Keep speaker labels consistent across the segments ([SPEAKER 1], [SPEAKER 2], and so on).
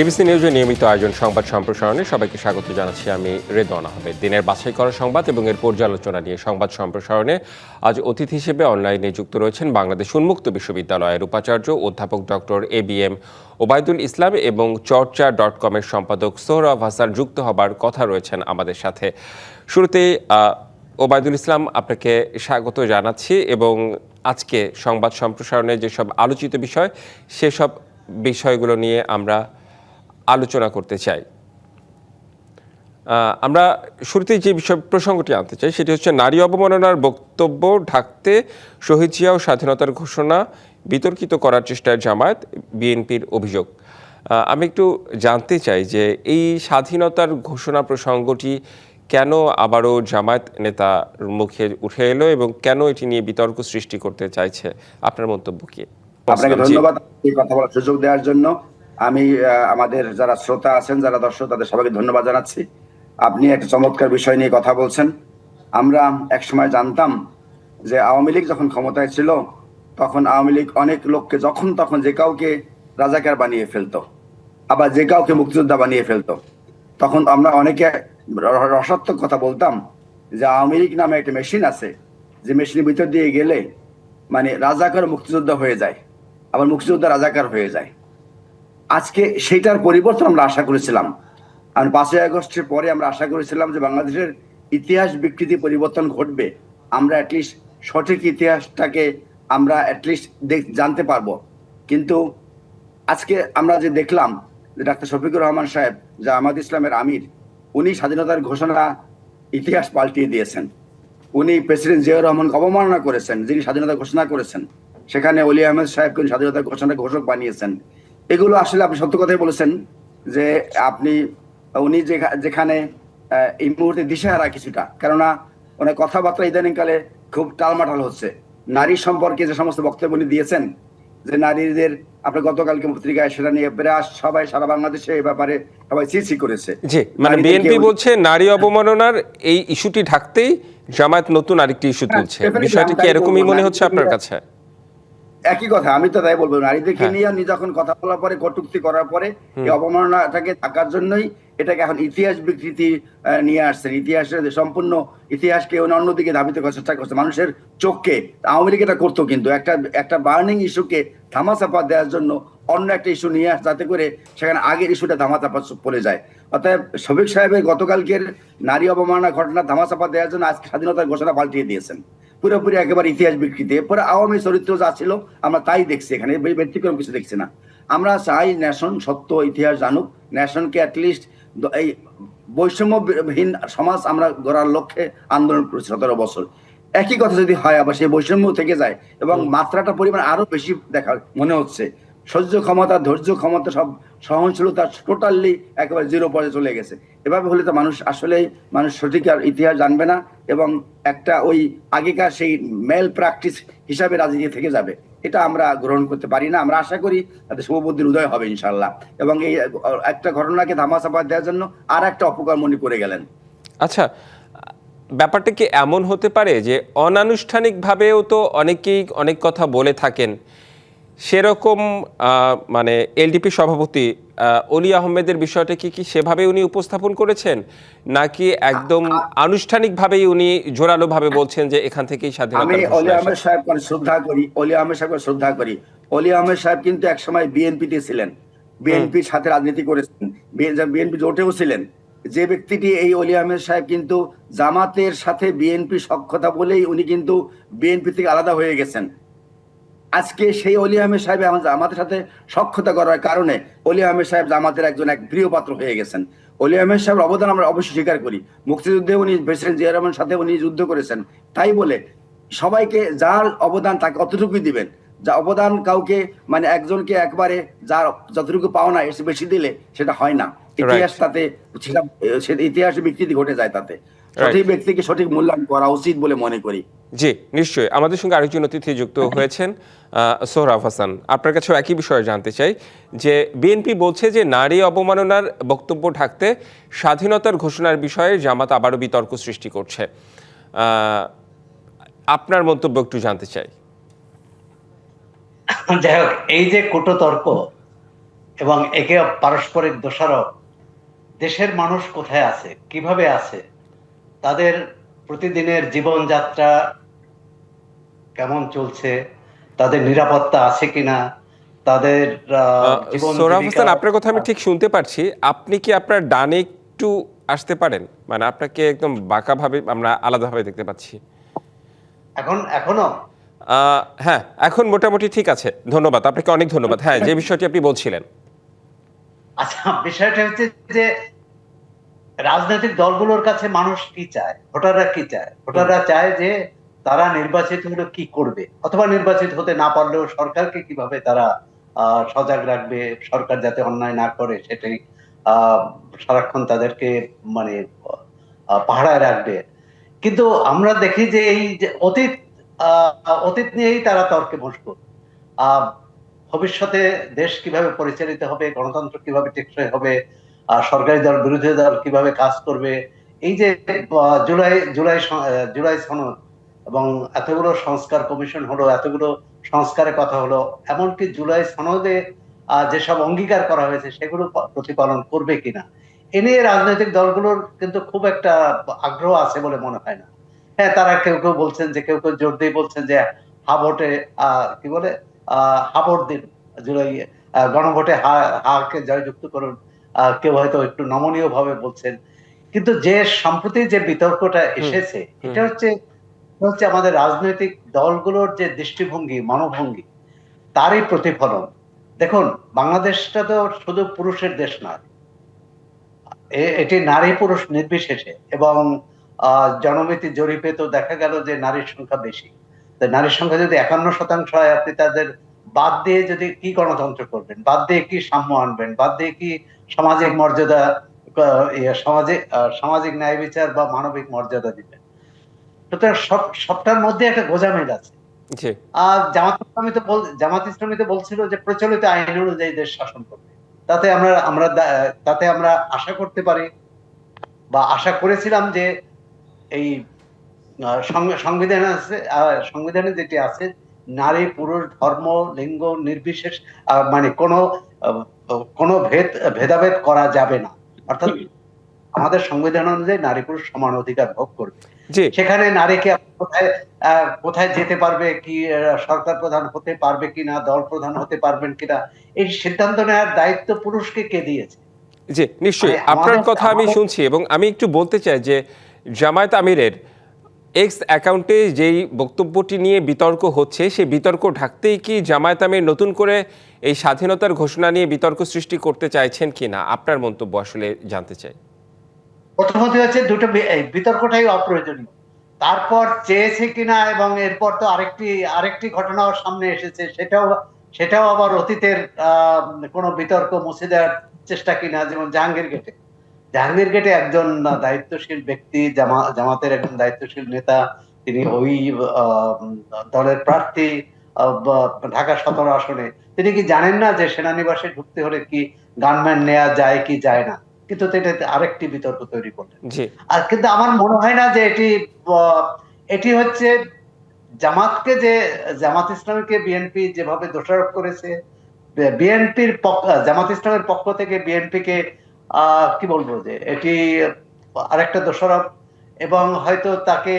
[SPEAKER 1] DBC নিউজে নিয়মিত আয়োজন সংবাদ সম্প্রসারণে সবাইকে স্বাগত জানাচ্ছি আমি রেদওয়ান আহমেদ। দিনের বাছাই করা সংবাদ এবং এর পর্যালোচনা নিয়ে সংবাদ সম্প্রসারণে আজ অতিথি হিসেবে অনলাইনে যুক্ত রয়েছেন বাংলাদেশ উন্মুক্ত বিশ্ববিদ্যালয়ের উপাচার্য অধ্যাপক doctor A B M Obaidul Islam এবং চর্চা ডট কমের সম্পাদক সোহরাব হাসান যুক্ত হবার কথা রয়েছেন আমাদের সাথে। শুরুতেই আহ, ওবায়দুল ইসলাম আপনাকে স্বাগত জানাচ্ছি এবং আজকে সংবাদ সম্প্রসারণে যেসব আলোচিত বিষয় সেসব বিষয়গুলো নিয়ে আমরা আলোচনা করতে চাই। আমরা শুরুতেই যে বিষয় প্রসঙ্গটি আনতে চাই সেটি হচ্ছে নারী অবমাননার বক্তব্য ঢাকতে শহীদ জিয়া ও স্বাধীনতার ঘোষণা বিতর্কিত করার চেষ্টায় জামায়াত বিএনপির অভিযোগ। আমি একটু জানতে চাই যে এই স্বাধীনতার ঘোষণা প্রসঙ্গটি কেন আবারও জামায়াত নেতার মুখে উঠে এলো এবং কেন এটি নিয়ে বিতর্ক সৃষ্টি করতে চাইছে? আপনার মন্তব্য কি?
[SPEAKER 2] আপনাকে ধন্যবাদ এই কথা বলার সুযোগ দেওয়ার জন্য। আমি আমাদের যারা শ্রোতা আছেন, যারা দর্শক, তাদের সবাইকে ধন্যবাদ জানাচ্ছি। আপনি একটা চমৎকার বিষয় নিয়ে কথা বলছেন। আমরা একসময় জানতাম যে আওয়ামী লীগ যখন ক্ষমতায় ছিল, তখন আওয়ামী লীগ অনেক লোককে যখন তখন যে কাউকে রাজাকার বানিয়ে ফেলতো, আবার যে কাউকে মুক্তিযোদ্ধা বানিয়ে ফেলতো, তখন আমরা অনেকে রসাত্মক কথা বলতাম যে আওয়ামী লীগ নামে একটা মেশিন আছে, যে মেশিনের ভিতর দিয়ে গেলে মানে রাজাকার মুক্তিযোদ্ধা হয়ে যায়, আবার মুক্তিযোদ্ধা রাজাকার হয়ে যায়। আজকে সেইটার পরিবর্তন আমরা আশা করেছিলাম। আর পাঁচই আগস্টের পরে আমরা আশা করেছিলাম যে বাংলাদেশের ইতিহাস বিকৃতি পরিবর্তন ঘটবে। আমরা অ্যাটলিস্ট সঠিক ইতিহাসটাকে আমরা অ্যাটলিস্ট দেখ জানতে পারব। কিন্তু আজকে আমরা যে দেখলাম যে ডাক্তার শফিকুর রহমান সাহেব, যা আমাদ ইসলামের আমির, উনি স্বাধীনতার ঘোষণা ইতিহাস পাল্টিয়ে দিয়েছেন। উনি প্রেসিডেন্ট জিয়াউর রহমানকে অবমাননা করেছেন, যিনি স্বাধীনতা ঘোষণা করেছেন। সেখানে অলি আহমেদ সাহেবকে স্বাধীনতা ঘোষণা ঘোষক বানিয়েছেন। এগুলো আসলে আপনি সত্য কথাই বলেছেন যে আপনি উনি যেখানে এই মুহূর্তে দিশেহারা কিছুটা। কেননা ওনার কথাবার্তা ইদানিংকালে খুব টালমাটাল হচ্ছে। নারী সম্পর্কে যে সমস্ত বক্তব্য উনি দিয়েছেন যে নারীদের আপনি গতকালকে পত্রিকায় সেটা নিয়ে প্রায় সবাই সারা বাংলাদেশে এই ব্যাপারে সবাই চিঠি করেছে।
[SPEAKER 1] জি মানে বিএনপি বলছে নারী অবমাননার এই ইস্যুটি ঢাকতেই জামায়াত নতুন আরেকটি ইস্যু
[SPEAKER 2] হ্যাঁ,
[SPEAKER 1] তুলছে। বিষয়টি কি এরকমই মনে হচ্ছে আপনার কাছে?
[SPEAKER 2] একই কথা আমি তো তাই বলব নারীদেরকে
[SPEAKER 1] হ্যাঁ।
[SPEAKER 2] নিয়ে আপনি যখন কথা বলার পরে কটুক্তি করার পরে এই অবমাননাটাকে থাকার জন্যই এটাকে এখন ইতিহাস বিকৃতি নিয়ে আসছেন। ইতিহাসের সম্পূর্ণ ইতিহাসকে অন্যদিকে ধাবিত করার চেষ্টা করছে। মানুষের চোখকে আওয়ামী লীগ এটা করতো কিন্তু। একটা একটা বার্নিং ইস্যুকে ধামাচাপা দেওয়ার জন্য অন্য একটা ইস্যু নিয়ে আস যাতে করে সেখানে আগের ইস্যুটা ধামাচাপা পড়ে যায়। অতএব শফিক সাহেবের গতকালকের নারী অবমাননা ঘটনা ধামাচাপা দেওয়ার জন্য আজকে স্বাধীনতার ঘোষণা পাল্টিয়ে দিয়েছেন। পুরোপুরি একেবারে ইতিহাস বিকৃতি। এরপরে আওয়ামী চরিত্র যা ছিল আমরা তাই দেখছি এখানে ব্যতিক্রম কিছু দেখছি না। আমরা চাই ন্যাশন সত্য ইতিহাস জানুক। ন্যাশনকে অ্যাটলিস্ট এই বৈষম্যহীন সমাজ আমরা গড়ার লক্ষ্যে আন্দোলন করেছি সতেরো বছর। একই কথা যদি হয় আবার সেই বৈষম্য থেকে যায় এবং মাত্রাটা পরিমাণ আরও বেশি দেখা মনে হচ্ছে। সহ্য ক্ষমতা ধৈর্য ক্ষমতা সব সহনশীলতা টোটালি একেবারে জিরো পর্যায়ে চলে গেছে। এভাবে হলে তো মানুষ আসলেই মানুষ সঠিক আর ইতিহাস জানবে না এবং একটা ওই আগেকার সেই মেল প্র্যাকটিস হিসাবে রাজনীতি থেকে যাবে। এটা আমরা গ্রহণ করতে পারি না। আমরা আশা করি তাদের শুভবুদ্ধির উদয় হবে ইনশাল্লাহ এবং এই, একটা ঘটনাকে ধামাচাপা দেওয়ার জন্য আর একটা অপকার মনে করে গেলেন।
[SPEAKER 1] আচ্ছা ব্যাপারটা কি এমন হতে পারে যে অনানুষ্ঠানিকভাবেও তো অনেকেই অনেক কথা বলে থাকেন? সেরকম মানে এলডিপি সভাপতি অলি আহমেদের বিষয়টা কি কি সেভাবে উনি উপস্থাপন করেছেন? নাকি একদম আনুষ্ঠানিকভাবেই উনি জোরালোভাবে বলছেন যে এখান থেকেই
[SPEAKER 2] আমি অলি আহমেদ সাহেব শ্রদ্ধা করি অলি আহমেদ সাহেবকে শ্রদ্ধা করি। অলি আহমেদ সাহেব কিন্তু একসময় বিএনপিতে ছিলেন। বিএনপির সাথে রাজনীতি করেছেন। বিএনপি জোটেও ছিলেন। যে ব্যক্তিটি এই অলি আহমেদ সাহেব কিন্তু জামাতের সাথে বিএনপি সক্ষতা বলেই উনি কিন্তু বিএনপি থেকে আলাদা হয়ে গেছেন। আজকে সেই অলি আহমেদ সাহেব আমাদের আমাদের সাথে সক্ষতা করার কারণে অলি আহমেদ সাহেব জামাতের একজন এক প্রিয় পাত্র হয়ে গেছেন। অলি আহমেদ সাহেবের অবদান আমরা অবশ্যই স্বীকার করি। মুক্তিযুদ্ধে উনি প্রেসিডেন্ট জিয়া রহমানের সাথে উনি যুদ্ধ করেছেন। তাই বলে সবাইকে যার অবদান তাকে অতটুকুই দিবেন। যা অবদান কাউকে মানে একজনকে একবারে যার যতটুকু পাওনা এসে বেশি দিলে সেটা হয় না। ইতিহাস তাতে সেটা সে ইতিহাসে বিকৃতি ঘটে যায় তাতে। সঠিক ব্যক্তিকে সঠিক মূল্যায়ন করা উচিত বলে মনে করি।
[SPEAKER 1] জি নিশ্চয়ই। আমাদের সঙ্গে আরেকজন অতিথি যুক্ত হয়েছেন আহ, সোহরাব হাসান। আপনার কাছেও একই বিষয়ে জানতে চাই যে বিএনপি বলছে যে নারী অবমাননার বক্তব্য ঢাকতে স্বাধীনতার ঘোষণার বিষয়ে জামাত আবারও বিতর্ক সৃষ্টি করছে। আপনার মন্তব্য একটু জানতে চাই।
[SPEAKER 3] যাই হোক এই যে কুটতর্ক
[SPEAKER 2] এবং একে পারস্পরিক দোষারোপ দেশের মানুষ কোথায় আছে? কীভাবে আছে? তাদের প্রতিদিনের জীবনযাত্রা কেমন চলছে? তাদের নিরাপত্তা আছে কিনা? তাদের
[SPEAKER 1] সোহরাব হোসেন আপনার কথা আমি ঠিক শুনতে পারছি। আপনি কি আপনার ডানে একটু আসতে পারেন? মানে আপনাকে একদম বাঁকাভাবে আমরা আলাদাভাবে দেখতে পাচ্ছি।
[SPEAKER 2] এখন এখনও?
[SPEAKER 1] আহ, হ্যাঁ এখন মোটামুটি ঠিক আছে। ধন্যবাদ আপনাকে অনেক ধন্যবাদ। হ্যাঁ যে বিষয়টি আপনি বলছিলেন।
[SPEAKER 2] আচ্ছা বিষয়টা হচ্ছে যে রাজনৈতিক দলগুলোর কাছে মানুষ কি চায়? ভোটাররা কি চায়? ভোটাররা চায় যে তারা নির্বাচিত হলে কি করবে? অথবা নির্বাচিত হতে না পারলেও সরকারকে কীভাবে তারা সজাগ রাখবে? সরকার যাতে অন্যায় না করে সেটাই সারাক্ষণ তাদেরকে মানে আহ, পাহারায় রাখবে। কিন্তু আমরা দেখি যে এই যে অতীত আহ, অতীত নিয়েই তারা তর্কে আহ ভবিষ্যতে দেশ কীভাবে পরিচালিত হবে গণতন্ত্র কীভাবে টেকসই হবে আর সরকারি দল বিরোধী দল কীভাবে কাজ করবে? এই যে জুলাই জুলাই জুলাই সনদ এবং এতগুলো সংস্কার কমিশন হলো এতগুলো সংস্কারের কথা হলো এমনকি জুলাই সনদে যেসব অঙ্গীকার করা হয়েছে সেগুলো প্রতিপালন করবে কিনা? এ নিয়ে রাজনৈতিক দলগুলোর কিন্তু খুব একটা আগ্রহ আছে বলে মনে হয় না। হ্যাঁ তারা কেউ কেউ বলছেন যে কেউ কেউ জোর দিয়ে বলছেন যে হা ভোটে আহ, কি বলে আহ, হা দিন জুলাই গণভোটে হা হাকে জয়যুক্ত করুন। কেউ হয়তো একটু নমনীয় ভাবে বলছেন। কিন্তু যে সম্প্রতি যে বিতর্কটা এসেছে এটা হচ্ছে হচ্ছে আমাদের রাজনৈতিক দলগুলোর যে দৃষ্টিভঙ্গি মনোভঙ্গি তারই প্রতিফলন। দেখুন বাংলাদেশটা তো শুধু পুরুষের দেশ নয়। এটি নারী পুরুষ নির্বিশেষে এবং আহ, জনমিতি জরিপে তো দেখা গেল যে নারীর সংখ্যা বেশি। নারীর সংখ্যা যদি একান্ন শতাংশ হয় আপনি তাদের বাদ দিয়ে যদি কি গণতন্ত্র করবেন? বাদ দিয়ে কি সাম্য আনবেন? বাদ দিয়ে কি সামাজিক মর্যাদা ইয়ে, সামাজিক সামাজিক ন্যায় বিচার বা মানবিক মর্যাদা দিবেন? সুতরাং সব সবটার মধ্যে একটা গোজামিল আছে। আর জামাত ইসলামী তো বল জামাত ইসলামী তো বলছিল যে প্রচলিত আইন অনুযায়ী দেশ শাসন করবে। তাতে আমরা আমরা তাতে আমরা আশা করতে পারি বা আশা করেছিলাম যে এই সংবিধানে আছে সংবিধানে যেটি আছে নারী পুরুষ ধর্ম লিঙ্গ নির্বিশেষ মানে কোনো কোনো ভেদ ভেদাভেদ করা যাবে না। অর্থাৎ আমাদের সংবিধান অনুযায়ী নারী পুরুষ সমান অধিকার ভোগ করবে। সেখানে নারীকে কোথায় কোথায় যেতে পারবে কি সরকার প্রধান হতে পারবে কিনা দল প্রধান হতে পারবেন কিনা এই সিদ্ধান্ত নেওয়ার দায়িত্ব পুরুষকে কে দিয়েছে?
[SPEAKER 1] জি নিশ্চয়ই।
[SPEAKER 2] মানে
[SPEAKER 1] আপনার কথা আমি শুনছি এবং আমি একটু বলতে চাই যে জামায়াত আমিরের এক্স অ্যাকাউন্টে যেই বক্তব্যটি নিয়ে বিতর্ক হচ্ছে, সেই বিতর্ক ঢাকতেই কি জামায়াত নতুন করে এই স্বাধীনতার ঘোষণা নিয়ে বিতর্ক সৃষ্টি করতে চাইছেন কি না আপনার মন্তব্য আসলে জানতে চাই।
[SPEAKER 2] প্রথমত হচ্ছে দুটো বিতর্কটাই অপ্রয়োজনীয়। তারপর চেয়েছে কিনা এবং এরপর তো আরেকটি আরেকটি ঘটনাও সামনে এসেছে, সেটাও সেটাও আবার অতীতের কোনো বিতর্ক মুছে দেওয়ার চেষ্টা কিনা, যেমন জাহাঙ্গীর গেটে জাহাঙ্গীর গেটে একজন দায়িত্বশীল ব্যক্তি জামা জামাতের একজন দায়িত্বশীল নেতা তিনি ওই দলের প্রার্থী ঢাকা সতেরো আসনে। তিনি কি জানেন না যে সেনানিবাসে ঢুকতে হলে কি গানম্যান নেওয়া যায় কি যায় না? কিন্তু এটা আরেকটি বিতর্ক তৈরি করলেন। আর কিন্তু আমার মনে হয় না যে এটি আহ, এটি হচ্ছে জামাতকে যে জামাত ইসলামীকে বিএনপি যেভাবে দোষারোপ করেছে বিএনপির পক্ষ জামাত ইসলামের পক্ষ থেকে বিএনপিকে আহ কি বলব যে, এটি আরেকটা দোষারোপ এবং হয়তো তাকে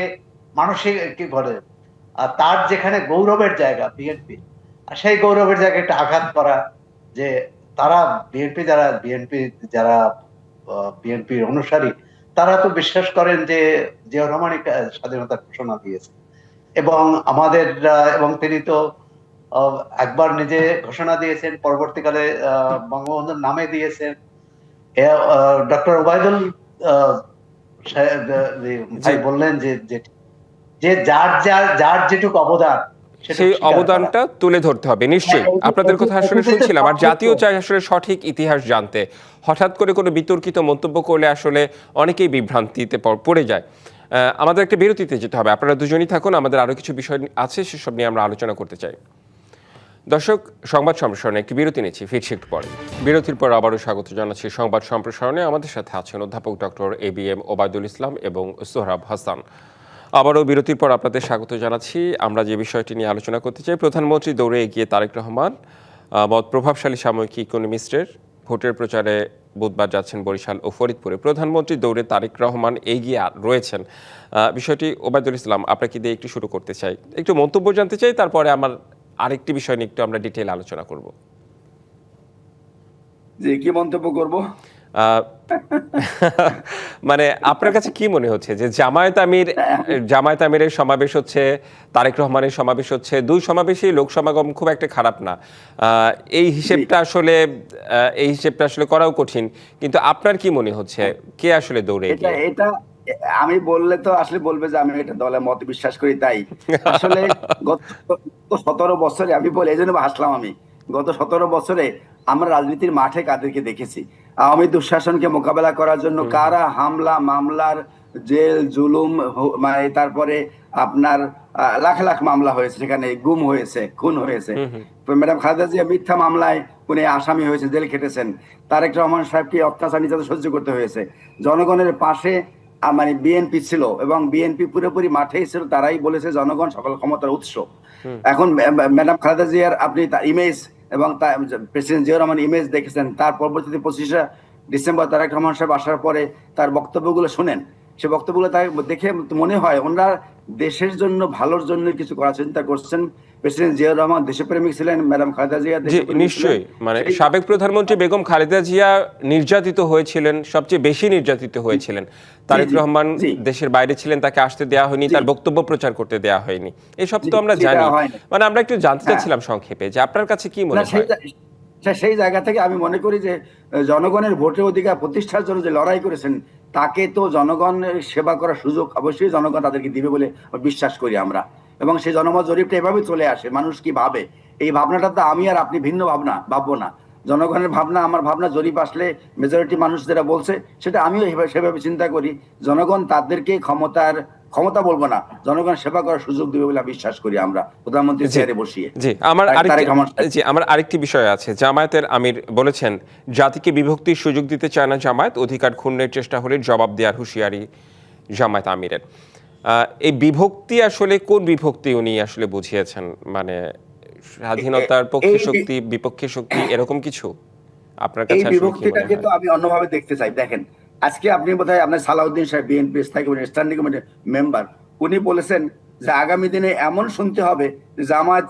[SPEAKER 2] মানসিক, কি বলে তার যেখানে গৌরবের জায়গা বিএনপি সেই গৌরবের জায়গায় একটা আঘাত করা যে তারা বিএনপি যারা বিএনপি যারা বিএনপির অনুসারী, তারা তো বিশ্বাস করেন যে জিয়াউর রহমানই স্বাধীনতার ঘোষণা দিয়েছে। এবং আমাদের এবং তিনি তো একবার নিজে ঘোষণা দিয়েছেন, পরবর্তীকালে বঙ্গবন্ধুর নামে দিয়েছেন। ডক্টর ওবায়দুল ভাই বললেন যে যে- যার যার যার যেটুকু অবদান
[SPEAKER 1] সেই অবদানটা তুলে ধরতে হবে নিশ্চয়ই।
[SPEAKER 2] হ্যাঁ,
[SPEAKER 1] আপনাদের কথা আসলে শুনছিলাম। আর জাতীয় চাই আসলে সঠিক ইতিহাস জানতে। হঠাৎ করে কোনো বিতর্কিত মন্তব্য করলে আসলে অনেকেই বিভ্রান্তিতে পড়ে যায়। আহ, আমাদের একটা বিরতিতে যেতে হবে। আপনারা দুজনই থাকুন। আমাদের আরও কিছু বিষয় আছে সেসব নিয়ে আমরা আলোচনা করতে চাই। দর্শক, সংবাদ সম্প্রসারণে একটি বিরতি নিচ্ছি, ফিরছি একটু পরে। বিরতির পর আবারও স্বাগত জানাচ্ছি সংবাদ সম্প্রসারণে। আমাদের সাথে আছেন অধ্যাপক doctor A B M Obaidul Islam এবং সোহরাব হাসান। আবারও বিরতির পর আপনাদের স্বাগত জানাচ্ছি। আমরা যে বিষয়টি নিয়ে আলোচনা করতে চাই, প্রধানমন্ত্রী দৌড়ে এগিয়ে তারেক রহমান মত প্রভাবশালী সাময়িকী ইকোনমিস্টের ভোটের প্রচারে বুধবার যাচ্ছেন বরিশাল ও ফরিদপুরে। প্রধানমন্ত্রী দৌড়ে তারেক রহমান এগিয়ে রয়েছেন। বিষয়টি ওবায়দুল ইসলাম, আপনাকে দিয়ে একটু শুরু করতে চাই। একটু মন্তব্য জানতে চাই, তারপরে আমার আরেকটি বিষয় নিয়ে একটু আমরা ডিটেল আলোচনা করব।
[SPEAKER 2] যে কি মন্তব্য করব?
[SPEAKER 1] মানে আপনার কাছে কি মনে হচ্ছে যে জামায়াত আমির জামায়াত আমিরের সমাবেশ হচ্ছে তারেক রহমানের সমাবেশ হচ্ছে দুই সমাবেশেই লোক সমাগম খুব একটা খারাপ না। আহ, এই হিসেবটা আসলে এই হিসেবটা আসলে করাও কঠিন। কিন্তু আপনার কি মনে হচ্ছে? কে আসলে দৌড়ে
[SPEAKER 2] এটা আমি বললে তো আসলে বলবে যে আমি এটা দলের মত বিশ্বাস করি তাই। আসলে গত সতেরো বছরে আমি বলি এই জন্য হাসলাম আমি। গত সতেরো বছরে আমরা রাজনীতির মাঠে কাদেরকে দেখেছি। আওয়ামী দুঃশাসনকে মোকাবেলা করার জন্য কারা হামলা মামলার জেল জুলুম মানে তারপরে আপনার লাখ লাখ মামলা হয়েছে সেখানে গুম হয়েছে খুন হয়েছে। ম্যাডাম খালেদা জিয়া মিথ্যা মামলায় উনি আসামি হয়েছে জেল খেটেছেন। তারেক রহমান সাহেবকে অত্যাচার নির্যাতন সহ্য করতে হয়েছে। জনগণের পাশে মানে বিএনপি ছিল এবং বিএনপি পুরোপুরি মাঠেই ছিল তারাই বলেছে জনগণ সকল ক্ষমতার উৎস। এখন ম্যা- ম্যা- ম্যাডাম খালেদা জিয়ার আপনি তার ইমেজ এবং প্রেসিডেন্ট জিয়া রহমান ইমেজ দেখেছেন তার পরবর্তীতে পঁচিশে ডিসেম্বর তারেক রহমান সাহেব আসার পরে তার বক্তব্যগুলো শুনেন। সে বক্তব্যগুলো তাই দেখে মনে হয় ওনারা দেশের জন্য ভালোর জন্য কিছু করার চিন্তা করছেন। প্রেসিডেন্ট জিয়া রহমান দেশপ্রেমিক ছিলেন ম্যাডাম খালেদা জিয়া
[SPEAKER 1] জি নিশ্চয়ই। মানে সাবেক প্রধানমন্ত্রী বেগম খালেদা জিয়া নির্যাতিত হয়েছিলেন সবচেয়ে বেশি নির্যাতিত হয়েছিলেন। তারেক রহমান দেশের বাইরে ছিলেন তাকে আসতে হয়নি তার বক্তব্য প্রচার করতে হয়নি। এসব তো আমরা জানি। মানে আমরা একটু জানতে
[SPEAKER 2] হ্যাঁ।
[SPEAKER 1] চাচ্ছিলাম সংক্ষেপে যে আপনার কাছে কি মনে হয়?
[SPEAKER 2] সেই জায়গা থেকে আমি মনে করি যে জনগণের ভোটের অধিকার প্রতিষ্ঠার জন্য যে লড়াই করেছেন তাকে তো জনগণের সেবা করার সুযোগ অবশ্যই জনগণ তাদেরকে দিবে বলে বিশ্বাস করি আমরা। এবং সেই জনমত জরিপটা এভাবে চলে আসে মানুষ কি ভাবে? এই ভাবনাটা তো আমি আর আপনি ভিন্ন ভাবনা ভাববো না। জনগণের ভাবনা আমার ভাবনা জরিপ আসলে মেজরিটি মানুষ যেটা বলছে সেটা আমিও সেভাবে চিন্তা করি। জনগণ তাদেরকে ক্ষমতার ক্ষমতা বলব না জনগণ সেবা করার সুযোগ দিবে বলে বিশ্বাস করি আমরা প্রধানমন্ত্রী চেয়ারে বসিয়ে।
[SPEAKER 1] জি আমার আরেকটি জি আমার আরেকটি বিষয় আছে। জামায়াতের আমির বলেছেন জাতিকে বিভক্তির সুযোগ দিতে চায় না জামায়াত অধিকার ক্ষুণ্ণের চেষ্টা হলে জবাব দেওয়ার হুঁশিয়ারি জামায়াত আমিরের। এই বিভক্তি আসলে কোন বিভক্তি উনি আসলে বুঝিয়েছেন? মানে স্বাধীনতার পক্ষে শক্তি বিপক্ষে শক্তি এরকম কিছু? আপনার কাছে মনে
[SPEAKER 2] বিভক্তিটাকে তো আমি অন্যভাবে দেখতে চাই। দেখেন আজকে আপনি বোধহয় আপনার সালাউদ্দিন সাহেব বিএনপি স্থায়ী কমিটি স্ট্যান্ডিং কমিটির মেম্বার উনি বলেছেন যে আগামী দিনে এমন শুনতে হবে যে জামাত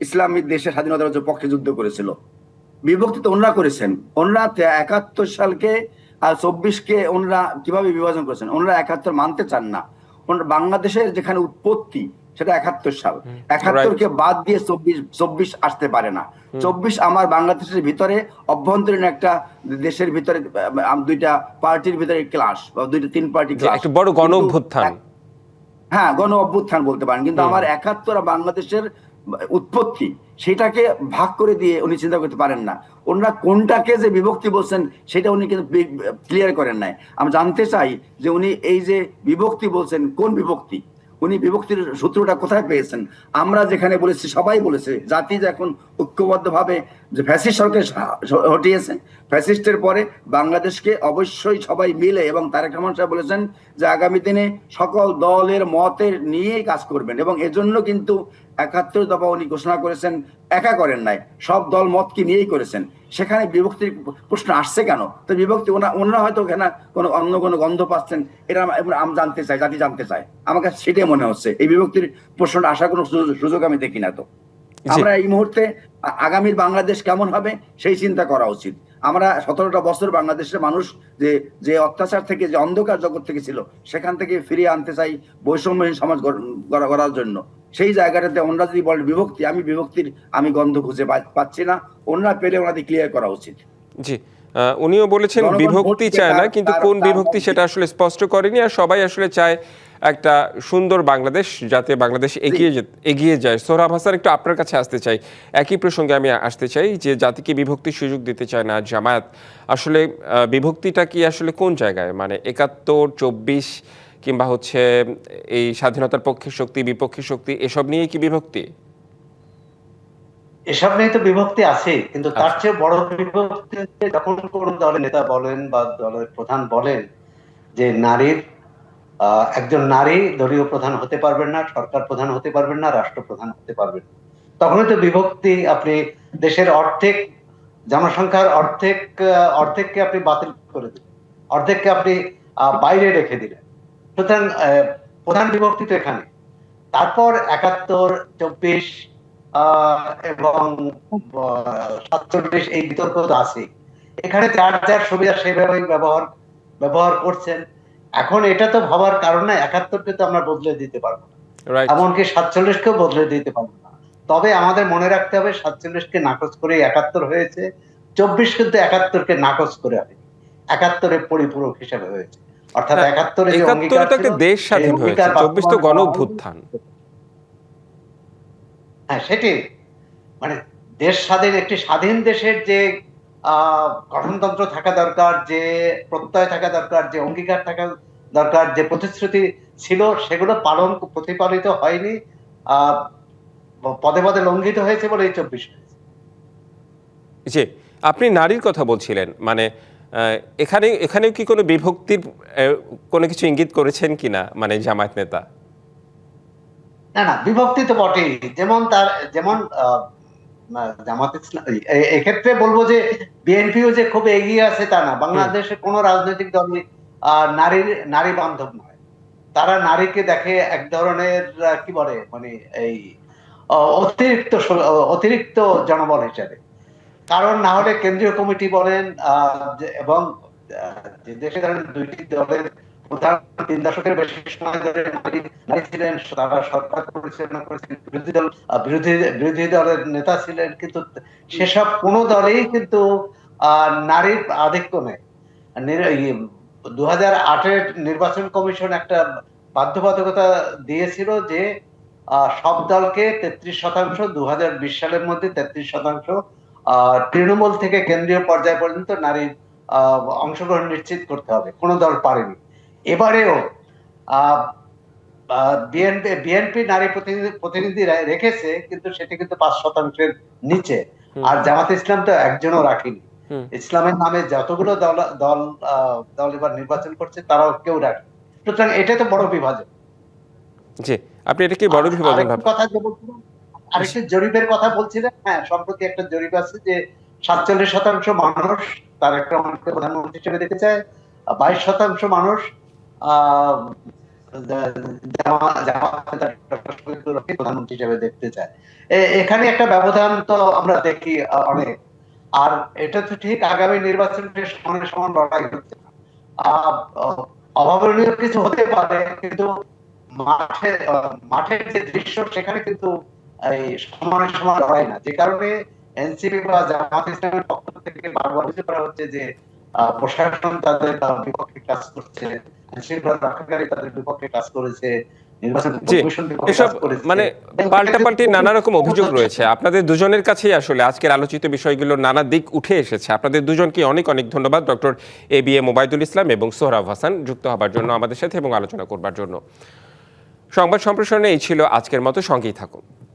[SPEAKER 2] ইসলামী দেশের স্বাধীনতার পক্ষে যুদ্ধ করেছিল। বিভক্তি তো ওনরা করেছেন। ওনরা একাত্তর সালকে আর চব্বিশকে ওনারা কীভাবে বিভাজন করেছেন? ওনারা একাত্তর মানতে চান না। বাংলাদেশের যেখানে উৎপত্তি সেটা একাত্তর সাল। একাত্তরকে বাদ দিয়ে চব্বিশ চব্বিশ আসতে পারে না। চব্বিশ আমার বাংলাদেশের ভিতরে অভ্যন্তরীণ একটা দেশের ভিতরে দুইটা পার্টির ভিতরে ক্লাস বা দুইটা তিন পার্টি ক্লাস
[SPEAKER 1] বড় গণ অভ্যুত্থান।
[SPEAKER 2] হ্যাঁ গণ অভ্যুত্থান বলতে পারেন। কিন্তু আমার একাত্তর আর বাংলাদেশের উৎপত্তি সেটাকে ভাগ করে দিয়ে উনি চিন্তা করতে পারেন না। ওনারা কোনটাকে যে বিভক্তি বলছেন, সেটা উনি কিন্তু ক্লিয়ার করেন নাই। আমি জানতে চাই যে উনি এই যে বিভক্তি বলছেন, কোন বিভক্তি? উনি বিভক্তির সূত্রটা কোথায় পেয়েছেন? আমরা যেখানে বলেছি, সবাই বলেছে, জাতি যে এখন ঐক্যবদ্ধ ভাবে যে ফ্যাসিস্ট সরকার হটিয়েছে ফ্যাসিস্টের পরে বাংলাদেশকে অবশ্যই সবাই মিলে এবং তারেক রহমান সাহেব বলেছেন যে আগামী দিনে সকল দলের মতের নিয়েই কাজ করবেন এবং এজন্য কিন্তু একাত্তর দফা উনি ঘোষণা করেছেন একা করেন নাই। সব দল মতকে নিয়েই করেছেন? সেখানে বিভক্তির প্রশ্ন আসছে কেন? তো বিভক্তি ওনা ওনারা হয়তো ওখানে কোনো অন্য কোনো গন্ধ পাচ্ছেন এটা আম- জানতে চাই জাতি জানতে চায়। আমার কাছে সেটাই মনে হচ্ছে। এই বিভক্তির প্রশ্নটা আসার কোনো সুযোগ- আমি দেখি না তো। আমরা এই মুহূর্তে আগামীর বাংলাদেশ কেমন হবে সেই চিন্তা করা উচিত। আমরা সতেরোটা বছর বাংলাদেশের মানুষ যে যে অত্যাচার থেকে যে অন্ধকার জগৎ থেকে ছিল সেখান থেকে ফিরিয়ে আনতে চাই বৈষম্যহীন সমাজ গড়- গড়ার জন্য। সেই জায়গাটাতে ওনারা যদি বলে বিভক্তি আমি বিভক্তির আমি গন্ধ খুঁজে পাচ্ছি না। ওনারা পেলে ওনাদের ক্লিয়ার করা উচিত।
[SPEAKER 1] জি। উনিও বলেছেন বিভক্তি চায় না কিন্তু কোন বিভক্তি সেটা আসলে স্পষ্ট করেনি আর সবাই আসলে চায় একটা সুন্দর বাংলাদেশ যাতে বাংলাদেশ এগিয়ে এগিয়ে যায়। সোহরাব হাসান একটু আপনার কাছে আসতে চাই। একই প্রসঙ্গে আমি আসতে চাই যে জাতিকে বিভক্তির সুযোগ দিতে চায় না জামায়াত। আসলে বিভক্তিটা কি আসলে কোন জায়গায়? মানে একাত্তর চব্বিশ কিংবা হচ্ছে এই স্বাধীনতার পক্ষের শক্তি বিপক্ষের শক্তি এসব নিয়ে কি বিভক্তি
[SPEAKER 4] এসব নিয়ে তো বিভক্তি আছে কিন্তু তার
[SPEAKER 1] আচ্ছা।
[SPEAKER 4] চেয়ে বড় বিভক্তি হচ্ছে যখন কোন দলের নেতা বলেন বা দলের প্রধান বলেন যে নারীর একজন নারী দলীয় প্রধান হতে পারবেন না সরকার প্রধান হতে পারবেন না রাষ্ট্রপ্রধান হতে পারবেন না।
[SPEAKER 2] তখনই তো বিভক্তি আপনি দেশের অর্ধেক জনসংখ্যার অর্ধেক অর্ধেককে আপনি বাতিল করে দিলেন অর্ধেককে আপনি আহ, বাইরে রেখে দিলেন সুতরাং প্রধান বিভক্তি তো এখানে। তারপর একাত্তর চব্বিশ এবং সাতচল্লিশ এই বিতর্ক তো আছে এখানে যার যার সুবিধা সেভাবেই ব্যবহার ব্যবহার করছেন। এখন এটা তো ভাবার কারণ না একাত্তরকে তো আমরা বদলে দিতে পারব না। এমনকি সাতচল্লিশকেও বদলে দিতে পারব না। তবে আমাদের মনে রাখতে হবে সাতচল্লিশকে নাকচ করে একাত্তর হয়েছে। চব্বিশ কিন্তু একাত্তরকে নাকচ করে হবে একাত্তরের পরিপূরক হিসেবে হয়েছে। অর্থাৎ
[SPEAKER 1] হ্যাঁ,
[SPEAKER 2] একাত্তরে যে
[SPEAKER 1] একাত্তরে
[SPEAKER 2] অঙ্গীকার
[SPEAKER 1] তো একটা
[SPEAKER 2] ছিল,
[SPEAKER 1] দেশ স্বাধীন হয়েছে চব্বিশ তো গণ অভ্যুত্থান।
[SPEAKER 2] হ্যাঁ সেটি মানে দেশ স্বাধীন একটি স্বাধীন দেশের যে গঠনতন্ত্র থাকা দরকার যে প্রত্যয় থাকা দরকার যে অঙ্গীকার থাকা দরকার যে প্রতিশ্রুতি ছিল সেগুলো পালন প্রতিপালিত হয়নি আহ, পদে পদে লঙ্ঘিত হয়েছে বলে এই চব্বিশ
[SPEAKER 1] জি আপনি নারীর কথা বলছিলেন মানে এখানে এখানেও কি কোনো বিভক্তির কোনো কিছু ইঙ্গিত করেছেন কিনা মানে জামায়াত নেতা?
[SPEAKER 2] না না বিভক্তি তো বটেই। যেমন তার যেমন জামাত ইসলাম এক্ষেত্রে বলব যে বিএনপিও যে খুব এগিয়ে আছে তা না। বাংলাদেশে কোনো রাজনৈতিক দলই আহ, নারীর নারী বান্ধব নয়। তারা নারীকে দেখে এক ধরনের কি বলে মানে এই অতিরিক্ত অতিরিক্ত জনবল হিসেবে। কারণ না হলে কেন্দ্রীয় কমিটি বলেন এবং দেশে ধরেন দুইটি দলের প্রধান তিন দশকের বেশি সময় ধরে নারী ছিলেন তারা সরকার পরিচালনা বিরোধী দল বিরোধী বিরোধী দলের নেতা ছিলেন, কিন্তু সেসব কোনো দলেই কিন্তু নারীর আধিক্য নেই। দু হাজার আটের নির্বাচন কমিশন একটা বাধ্যবাধকতা দিয়েছিল যে সব দলকে তেত্রিশ শতাংশ দু হাজার বিশ সালের মধ্যে তেত্রিশ শতাংশ তৃণমূল থেকে কেন্দ্রীয় পর্যায় পর্যন্ত নারীর অংশগ্রহণ নিশ্চিত করতে হবে। কোনো দল পারেনি। এবারেও বিএনপি বিএনপি নারী প্রতিনিধি প্রতিনিধি রেখেছে কিন্তু সেটা কিন্তু পাঁচ শতাংশের নিচে। আর জামাত ইসলাম তো একজনও রাখেনি। ইসলামের নামে যতগুলো দল দল আহ, দল এবার নির্বাচন করছে তারাও কেউ রাখে সুতরাং এটা তো বড় বিভাজন।
[SPEAKER 1] জি। আপনি এটা কি বড় বিভাজন
[SPEAKER 2] কথা যে বলছিলাম আরেকটা জরিপের কথা বলছিলেন হ্যাঁ সম্প্রতি একটা জরিপ আছে যে সাতচল্লিশ শতাংশ মানুষ তার একটা মানুষকে প্রধানমন্ত্রী হিসেবে দেখতে চায় বাইশ শতাংশ মানুষ প্রধানমন্ত্রী হিসেবে দেখতে চায়। এখানে একটা ব্যবধান তো আমরা দেখি অনেক। আর এটা তো ঠিক আগামী নির্বাচনের সমানে সমান লড়াই হচ্ছে অভাবনীয় কিছু হতে পারে, কিন্তু মাঠে মাঠের যে দৃশ্য, সেখানে কিন্তু এই লড়াই না। যে কারণে এনসিপি বা জামাত ইসলামের পক্ষ থেকে বারবার অভিযোগ করা হচ্ছে যে প্রশাসন তাদের বিপক্ষে কাজ করেছে।
[SPEAKER 1] মানে পাল্টাপাল্টি নানা রকম অভিযোগ রয়েছে। আপনাদের দুজনের কাছেই আসলে আজকের আলোচিত বিষয়গুলোর নানা দিক উঠে এসেছে। আপনাদের দুজনকে অনেক অনেক ধন্যবাদ doctor A B A Mobaidul Islam এবং সোহরাব হাসান যুক্ত হবার জন্য আমাদের সাথে এবং আলোচনা করবার জন্য। সংবাদ সম্প্রসারণে এই ছিল আজকের মতো। সঙ্গেই থাকুন।